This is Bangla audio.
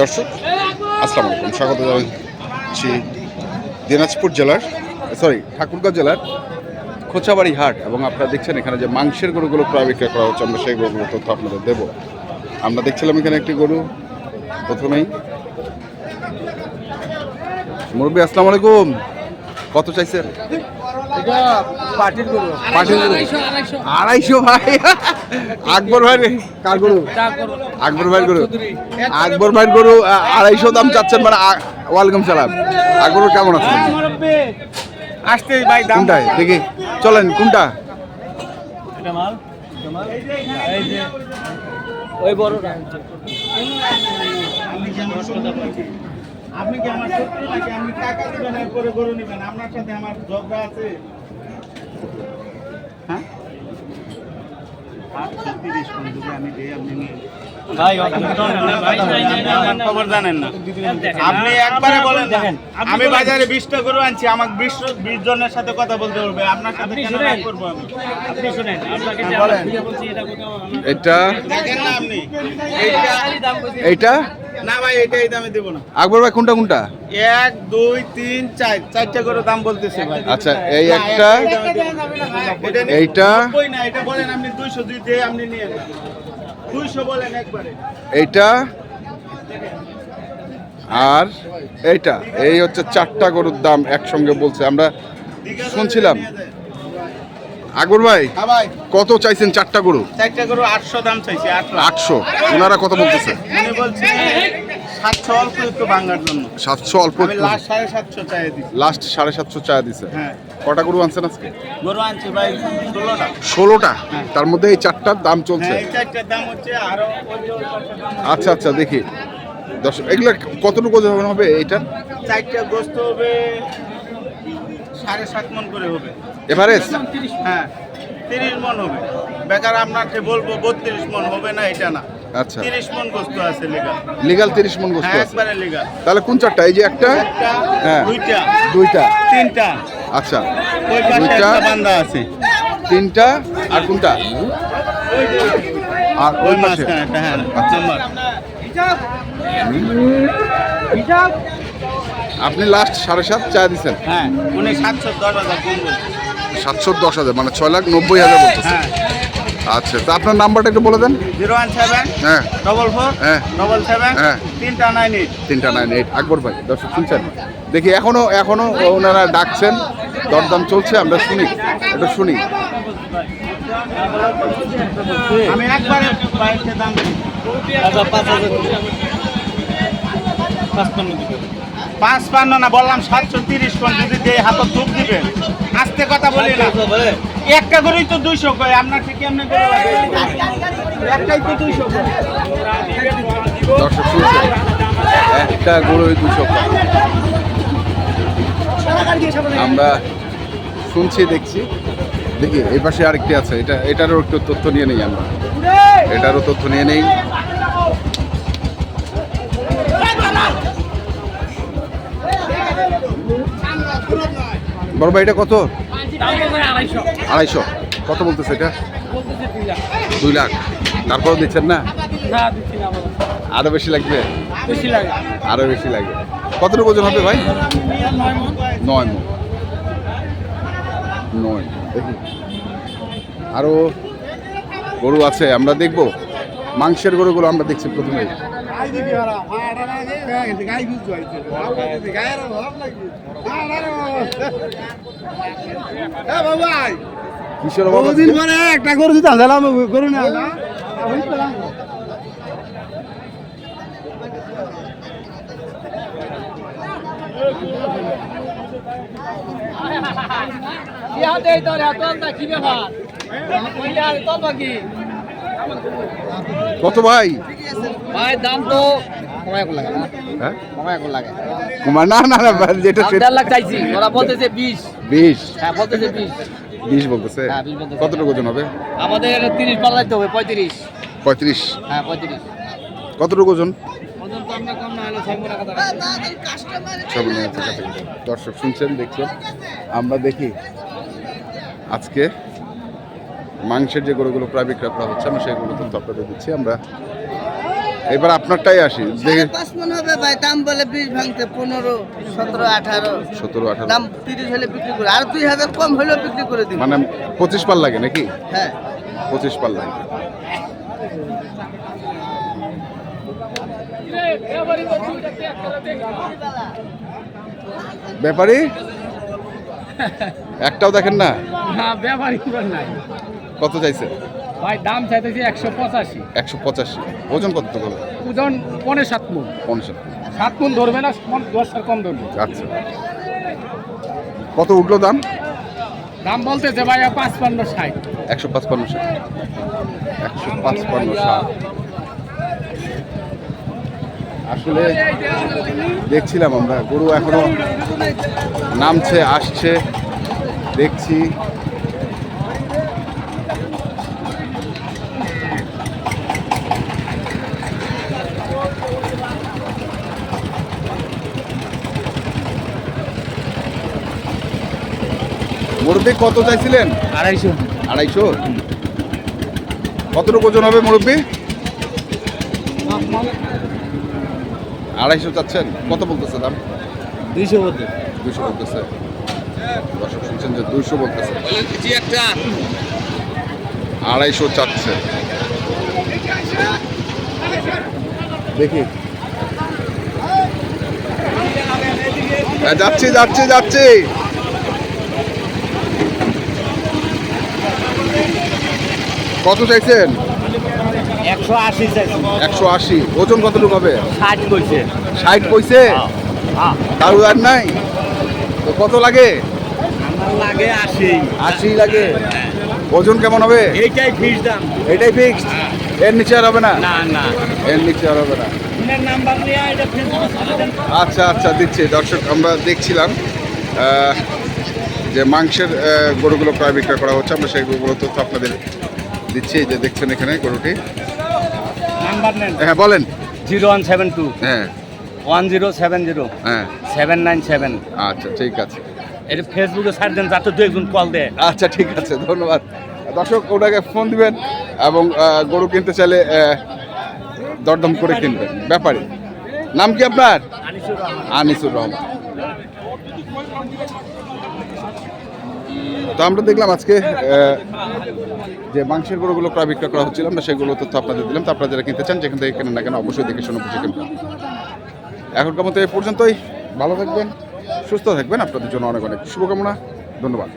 দর্শক, আসসালাম আলাইকুম। স্বাগত জানাচ্ছি দিনাজপুর জেলার সরি ঠাকুরগাঁও জেলার খোঁচাবাড়ি হাট এবং আপনারা দেখছেন এখানে যে মাংসের গরুগুলো প্রায় বিক্রয় করা হচ্ছে, আমরা সেই গরুগুলো তথ্য আপনাদের দেবো। আমরা দেখছিলাম এখানে একটি গরু, প্রথমেই। মুরব্বী, আসসালামু আলাইকুম। কত চাইছেন? গরু। গরু। আড়াইশো ভাই। আকবর ভাই কার গরু? আকবর ভাইয়ের গরু। আকবর গরু আড়াইশো দাম চাচ্ছেন মানে আ- ওয়ালাইকুম সালাম। আকবর কেমন আছেন? আসতে ভাই কোনটায়? দেখি। চলেন কোনটা? ওই বড়টা। আপনি কি আমার শত্রু নাকি? আপনি টাকা দিবেন এরপরে গরু নেবেন। আপনার সাথে আমার ঝগড়া আছে। হ্যাঁ? যদি আমি আপনি নিয়ে ভাই আমার খবর জানেন না। আপনি একবারে বলেন না। দেখেন, আমি বাজারে বিশটা গরু আনছি আমাকে বিশ বিশ জনের সাথে কথা বলতে বলবে। আপনার সাথে আপনি কেন শুনেন। রাগ করব আমি? আপনি শুনেন। আপনাকে যে হ্যাঁ, এটা এটা না ভাই এটা দামে দেবো না। আকবর ভাই কোনটা কোনটা? এক দুই তিন চার চারটা করে দাম বলতেছে ভাই। আচ্ছা এই একটা এইটা না এটা বলেন আপনি দুইশো দুই দিয়ে আপনি নিয়ে দুইশো বলেন একবারে। এইটা আর এইটা। এই হচ্ছে চারটা গরুর দাম একসঙ্গে বলছে। আমরা শুনছিলাম। আকবর ভাই হ্যাঁ কত চাইছেন চারটা গরু? চারটা গরু আটশো দাম চাইছি আটশো। ওনারা কত বলতেছে? সাতশো অল্প একটু ভাঙার জন্য। সাতশো অল্প লাস্ট সাড়ে সাতশো চাই দিচ্ছি লাস্ট সাড়ে সাতশো চা দিছে। হ্যাঁ। কটা গরু আনছেন আজকে? গরু আনছি ভাই ষোলোটা। ষোলোটা? তার মধ্যে এই চারটার দাম চলছে? হ্যাঁ দাম হচ্ছে আরও আচ্ছা আচ্ছা দেখি। দর্শক এগুলো কতটুকু ওজন হবে এটা চারটা গোস্ত হবে সাড়ে সাত মন করে হবে। এভারেজ হ্যাঁ তিরিশ মন হবে। বেকার আপনাকে বলব বত্রিশ মন হবে না এটা না। আচ্ছা। মন গোস্ত আছে মন গোস্ত হ্যাঁ আছে। একবারে লেগা তাহলে কোন চারটা? এই যে একটা? হ্যাঁ। দুইটা। দুইটা। তিনটা। আচ্ছা। ওই দুইটা। বান্দা আছে। তিনটা। আর কোনটা? আর ওই পাশে। হ্যাঁ আচ্ছা। নাম্বার আপনি লাস্ট সাড়ে সাত চা দিচ্ছেন হ্যাঁ উনি সাতশো দশ হাজার কম বলছে। সাতশো দশ হাজার মানে ছয় লাখ নব্বই হাজার বলতেছে। হ্যাঁ। আচ্ছা তা আপনার নাম্বারটা একটু বলে দেন। জিরো ওয়ান সেভেন হ্যাঁ। ডবল ফোর হ্যাঁ। ডবল সেভেন হ্যাঁ। তিনটা নাইন এইট। তিনটা নাইন এইট। আকবর ভাই দর্শক শুনছেন? দেখি এখনও এখনও ওনারা ডাকছেন। দরদাম চলছে আমরা শুনি। একটু শুনি। আমি একবারে বাইশে দাম পাঁচ হাজার পাঁচ পান্ন না বললাম সাতশো তিরিশ কোন যদি দিয়ে হাতে ধূপ দিবেন আস্তে কথা বলি না। একটা করেই তো দুইশো কয় আপনার থেকে এমনি একটাই তো দুইশো একটা গরুই দুশো আমরা শুনছি দেখছি। দেখি এই পাশে আরেকটি আছে। এটা এটারও একটু তথ্য নিয়ে নেই আমরা। এটারও তথ্য নিয়ে নেই। বড় ভাই, এটা কত আড়াইশো। কত বলতেছে এটা দুই লাখ। তারপরেও দিচ্ছেন না। আরও বেশি লাগবে। আরও বেশি লাগবে কতটুকু ওজন হবে ভাই নয় মণ। নয় নয় দেখি আরও গরু আছে, আমরা দেখব মাংসের গরুগুলো আমরা দেখছি প্রথমে বহুদিন পরে একটা গরু দিতে দিলাম গরু না কত ভাই ভাই দাম তো কমায় করে লাগে হ্যাঁ? কমায় করে লাগে। কুমার না না না ভাই, যেটা দাম লাখ চাইছি ওরা বলতেছে বিশ। বিশ? হ্যাঁ বলতেছে বিশ। বিশ বলতেছে? হ্যাঁ, 20 বলতেছে। কতটুকু ওজন হবে? আমাদের তিরিশ পাল্লাইতে হবে পঁয়ত্রিশ। পঁয়ত্রিশ। হ্যাঁ পঁয়ত্রিশ। কতটুকু ওজন? তো। দর্শক শুনছেন দেখছেন? আমরা দেখি। আজকে মাংসের যে গরুগুলো প্রায় বিক্রয় করা হচ্ছে আমরা সেগুলো কিন্তু আপনাদের দিচ্ছি আমরা এবার আপনারটাই আসি। মন হবে ভাই দাম বলে বিশ ভাঙতে পনেরো সতেরো আঠারো। সতেরো আঠারো। দাম তিরিশ হলে বিক্রি করে আর দুই হাজার কম হলেও বিক্রি করে দিন মানে পঁচিশ পাল লাগে নাকি? হ্যাঁ। পঁচিশ পাল লাগে। ব্যাপারি? একটাও দেখেন না? না ব্যবহারই নাই। কত চাইছে? ভাই দাম চাইতেছি একশো পঁচাশি। একশো পঁচাশি। ওজন কত হবে ওজন পনেরো সাত মন। পঞ্চাশ সাত মন। ধরবে না কম দশ কম ধরবে। আচ্ছা। কত উঠল দাম? দাম বলতেছে ভাই পাঁচ পান্ন ষাট। একশো পাঁচপান্ন ষাট। একশো পাঁচপান্ন ষাট। আসলে দেখছিলাম আমরা গরু এখনও নামছে আসছে দেখছি। মুরব্বী কত চাইছিলেন? আড়াইশো। আড়াইশো? কতটুকু ওজন হবে মুরব্বী? আড়াইশো চাচ্ছেন। কত বলতেছে দাম? দুইশো বলতে দুইশো বলতেছে। দর্শক শুনছেন যে দুইশো বলতেছে। আড়াইশো চাচ্ছে। দেখি। হ্যাঁ, যাচ্ছি যাচ্ছি যাচ্ছি। কত চাইছেন? একশো আশি একশো আশি। ওজন কতটুকু হবে? ষাট কইছে। ষাট পয়সে হ্যাঁ তার আর নাই? তো কত লাগে? লাগে আশি। আশি লাগে। ওজন কেমন হবে? এইটাই দাম। এটাই ফিক্সড এর নিচে আর হবে না? না না। এর নিচে আর হবে না। আচ্ছা আচ্ছা দিচ্ছি। দর্শক আমরা দেখছিলাম যে মাংসের গরুগুলো প্রায় বিক্রয় করা হচ্ছে। আমরা সেই গরুগুলো তথ্য আপনাদের দিচ্ছি এই যে দেখছেন এখানে গরুটি। নাম্বার নেন। হ্যাঁ বলেন। Zero one seven two. হ্যাঁ। One zero seven zero. হ্যাঁ। Seven nine seven. আচ্ছা ঠিক আছে। এটা ফেসবুকে ছাড় দেন যাতে দু একজন কল দেয়। আচ্ছা ঠিক আছে ধন্যবাদ। দর্শক ওটাকে ফোন দিবেন এবং গরু কিনতে চাইলে দরদম করে কিনবেন। ব্যাপারে। নাম কি আপনার? আনিসুর রহমান। তো আমরা দেখলাম আজকে যে মাংসের গরুগুলো প্রায় বিক্রয় করা হচ্ছিল, আমরা সেগুলো তথ্য আপনাদের দিলাম। তো আপনারা যারা কিনতে চান, যেখান থেকে কেনেন না কেন, অবশ্যই দেখে শুনে বুঝে কিনবেন। এখনকার মতো এ পর্যন্তই। ভালো থাকবেন, সুস্থ থাকবেন। আপনাদের জন্য অনেক অনেক শুভকামনা। ধন্যবাদ।